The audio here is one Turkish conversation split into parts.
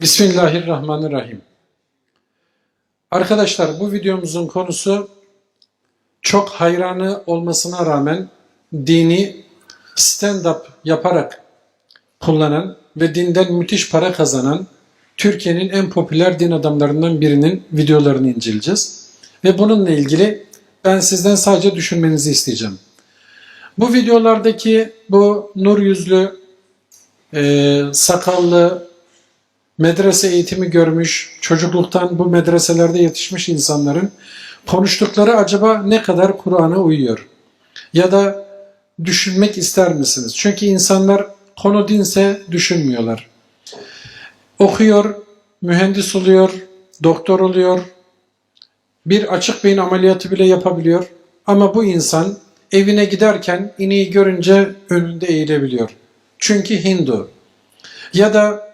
Bismillahirrahmanirrahim. Arkadaşlar bu videomuzun konusu çok hayranı olmasına rağmen dini stand-up yaparak kullanan ve dinden müthiş para kazanan Türkiye'nin en popüler din adamlarından birinin videolarını inceleyeceğiz. Ve bununla ilgili ben sizden sadece düşünmenizi isteyeceğim. Bu videolardaki bu nur yüzlü, e, sakallı, medrese eğitimi görmüş, çocukluktan bu medreselerde yetişmiş insanların konuştukları acaba ne kadar Kur'an'a uyuyor? Ya da düşünmek ister misiniz? Çünkü insanlar konu dinse düşünmüyorlar. Okuyor, mühendis oluyor, doktor oluyor, bir açık beyin ameliyatı bile yapabiliyor. Ama bu insan evine giderken ineği görünce önünde eğilebiliyor. Çünkü Hindu. Ya da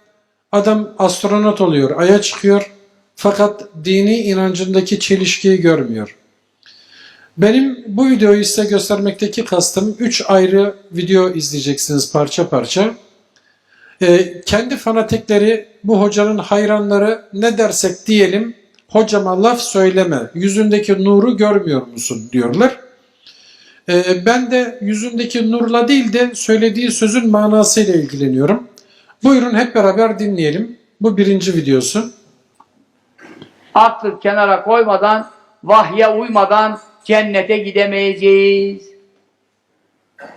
Adam astronot oluyor, aya çıkıyor fakat dini inancındaki çelişkiyi görmüyor. Benim bu videoyu size göstermekteki kastım 3 ayrı video izleyeceksiniz parça parça. Ee, kendi fanatikleri, bu hocanın hayranları ne dersek diyelim hocama laf söyleme, yüzündeki nuru görmüyor musun diyorlar. Ee, ben de yüzündeki nurla değil de söylediği sözün manasıyla ilgileniyorum. Buyurun hep beraber dinleyelim. Bu birinci videosu. aklı kenara koymadan, vahye uymadan cennete gidemeyeceğiz.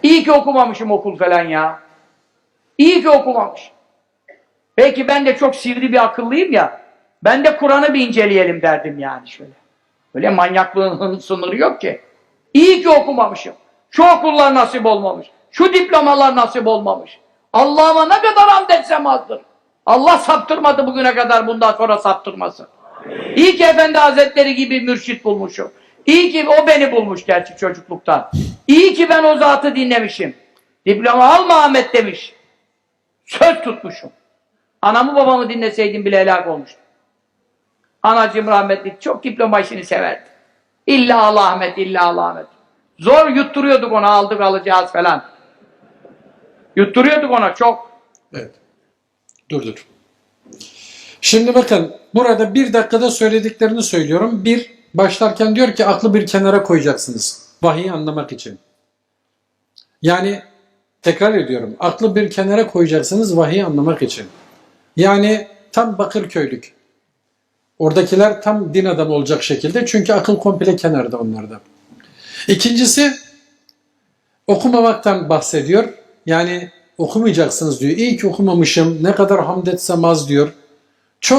İyi ki okumamışım okul falan ya. İyi ki okumamış. Belki ben de çok sivri bir akıllıyım ya. Ben de Kur'an'ı bir inceleyelim derdim yani şöyle. Öyle manyaklığın sınırı yok ki. İyi ki okumamışım. Şu okullar nasip olmamış. Şu diplomalar nasip olmamış. Allah'ıma ne kadar hamd etsem azdır. Allah saptırmadı bugüne kadar bundan sonra saptırmasın. İyi ki Efendi Hazretleri gibi mürşit bulmuşum. İyi ki o beni bulmuş gerçi çocukluktan. İyi ki ben o zatı dinlemişim. Diploma alma Ahmet demiş. Söz tutmuşum. Anamı babamı dinleseydim bile helak olmuştum. Anacığım rahmetli çok diploma işini severdi. İlla Allah Ahmet, illa Allah Ahmet. Zor yutturuyorduk ona aldık alacağız falan. Yutturuyorduk ona çok. Evet. Dur dur. Şimdi bakın burada bir dakikada söylediklerini söylüyorum. Bir, başlarken diyor ki aklı bir kenara koyacaksınız. Vahiyi anlamak için. Yani tekrar ediyorum. Aklı bir kenara koyacaksınız vahiyi anlamak için. Yani tam Bakırköylük. Oradakiler tam din adamı olacak şekilde. Çünkü akıl komple kenarda onlarda. İkincisi okumamaktan bahsediyor. Yani okumayacaksınız diyor. İyi ki okumamışım. Ne kadar hamd etsem az diyor.